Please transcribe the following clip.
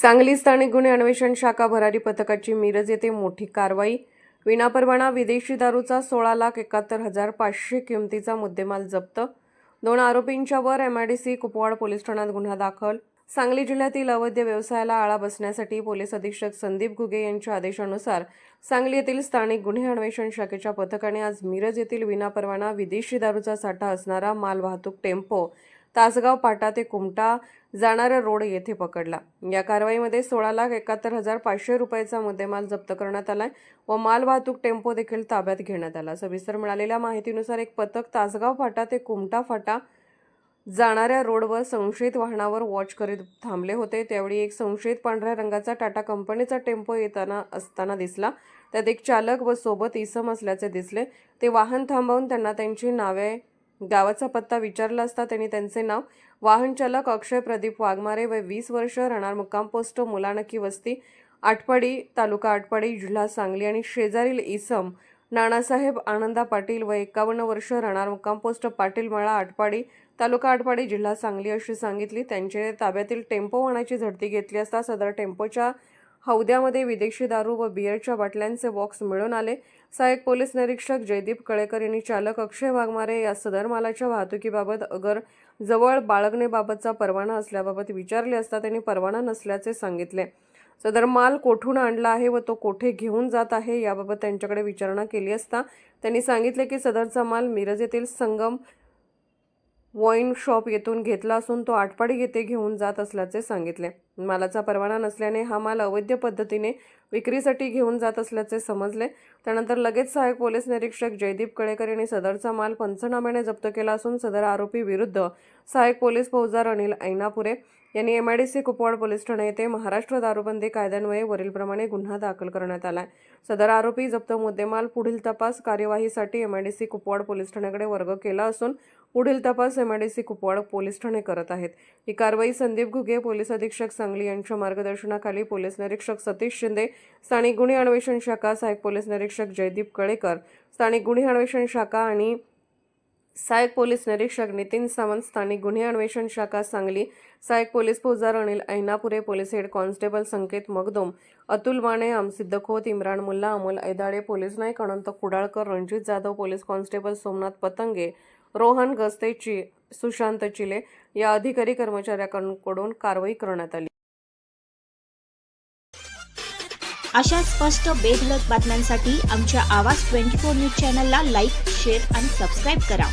सांगली स्थानिक गुन्हे अन्वेषण शाखा भरारी पथकाची मिरज येथे मोठी कारवाई. विनापरवाना विदेशी दारूचा सोळा लाख एकाहत्तर हजार पाचशे किमतीचा मुद्देमाल जप्त. दोन आरोपींच्यावर एमआयडीसी कुपवाड पोलीस ठाण्यात गुन्हा दाखल. सांगली जिल्ह्यातील अवैध व्यवसायाला आळा बसण्यासाठी पोलीस अधीक्षक संदीप घुगे यांच्या आदेशानुसार सांगली येथील स्थानिक गुन्हे अन्वेषण शाखेच्या पथकाने आज मिरज येथील विनापरवाना विदेशी दारूचा साठा असणारा मालवाहतूक टेम्पो तासगाव पाटा ते कुमटा जाणारा रोड येथे पकडला. या कारवाईमध्ये सोळा लाख एकाहत्तर हजार पाचशे रुपयाचा मुद्देमाल जप्त करण्यात आलाय व मालवाहतूक टेम्पो देखील ताब्यात घेण्यात आला. सविस्तर मिळालेल्या माहितीनुसार एक पथक तासगाव फाटा ते कुमटा फाटा जाणाऱ्या रोडवर संशयित वाहनावर वॉच करीत थांबले होते. त्यावेळी एक संशयित पांढऱ्या रंगाचा टाटा कंपनीचा टेम्पो येताना असताना दिसला. त्यात एक चालक व सोबत इसम असल्याचे दिसले. ते वाहन थांबवून त्यांना त्यांची नावे गावाचा पत्ता विचारला असता त्यांनी त्यांचे नाव वाहनचालक अक्षय प्रदीप वाघमारे व वीस वर्ष राहणार मुक्काम पोस्ट मुलानकी वस्ती आटपाडी तालुका आटपाडी जिल्हा सांगली आणि शेजारील इसम नानासाहेब आनंदा पाटील व एकावन्न वर्ष राहणार मुक्काम पोस्ट पाटीलमाळा आटपाडी तालुका आटपाडी जिल्हा सांगली अशी सांगितली. त्यांचे ताब्यातील टेम्पो वाहनाची झडती घेतली असता सदर टेम्पोच्या हौद्यामध्ये विदेशी दारू व बियरच्या बाटल्यांचे बॉक्स मिळून आले. सहाय्यक पोलीस निरीक्षक जयदीप कळेकर यांनी चालक अक्षय वाघमारे या सदर मालाच्या वाहतुकीबाबत अगर जवळ बाळगणेबाबतचा परवाना असल्याबाबत विचारले असता त्यांनी परवाना नसल्याचे सांगितले. सदर माल कोठून आणला आहे व तो कोठे घेऊन जात आहे याबाबत त्यांच्याकडे विचारणा केली असता त्यांनी सांगितले की सदरचा माल मिरज येथील संगम वाईन शॉप येथून घेतला असून तो आटपाडी येथे घेऊन जात असल्याचे सांगितले. मालाचा परवाना नसल्याने हा माल अवैध पद्धतीने विक्रीसाठी घेऊन जात असल्याचे समजले. त्यानंतर लगेच सहाय्यक पोलीस निरीक्षक जयदीप कळेकर यांनी सदरचा माल पंचनाम्याने जप्त केला असून सदर आरोपी विरुद्ध सहाय्यक पोलीस फौजदार अनिल ऐनापुरे यांनी M I D C Kupwad police Thane येथे महाराष्ट्र दारूबंदी कायद्यान्वये वरीलप्रमाणे गुन्हा दाखल करण्यात आलाय. सदर आरोपी जप्त मुद्देमाल पुढील तपास कार्यवाहीसाठी M I D C Kupwad police ठाण्याकडे वर्ग केला असून पुढील तपास एमआयडीसी कुपवाड पोलीस ठाणे करत आहेत. ही कारवाई संदीप घुगे पोलीस अधीक्षक सांगली यांच्या मार्गदर्शनाखाली पोलीस निरीक्षक सतीश शिंदे स्थानिक गुन्हे अन्वेषण शाखा सहाय्यक पोलीस निरीक्षक जयदीप कळेकर स्थानिक गुन्हे अन्वेषण शाखा आणि सहाय्यक पोलीस निरीक्षक नितीन सावंत स्थानिक गुन्हे अन्वेषण शाखा सांगली सहाय्यक पोलीस फौजदार Anil Ainapure police head constable Sanket Magdum Atul Mane Amsiddha Khot Imran Mulla Amol Aidale police Naik Anant Kudalkar Ranjit Jadhav police constable Somnath Patange Rohan Gaste चि सुशांत चिले या अधिकारी कर्मचाऱ्यांकडून कारवाई करण्यात आली. अशा स्पष्ट बेधडक बातम्यांसाठी आमच्या आवाज ट्वेंटी फोर न्यूज चॅनलला लाईक शेअर आणि सबस्क्राईब करा.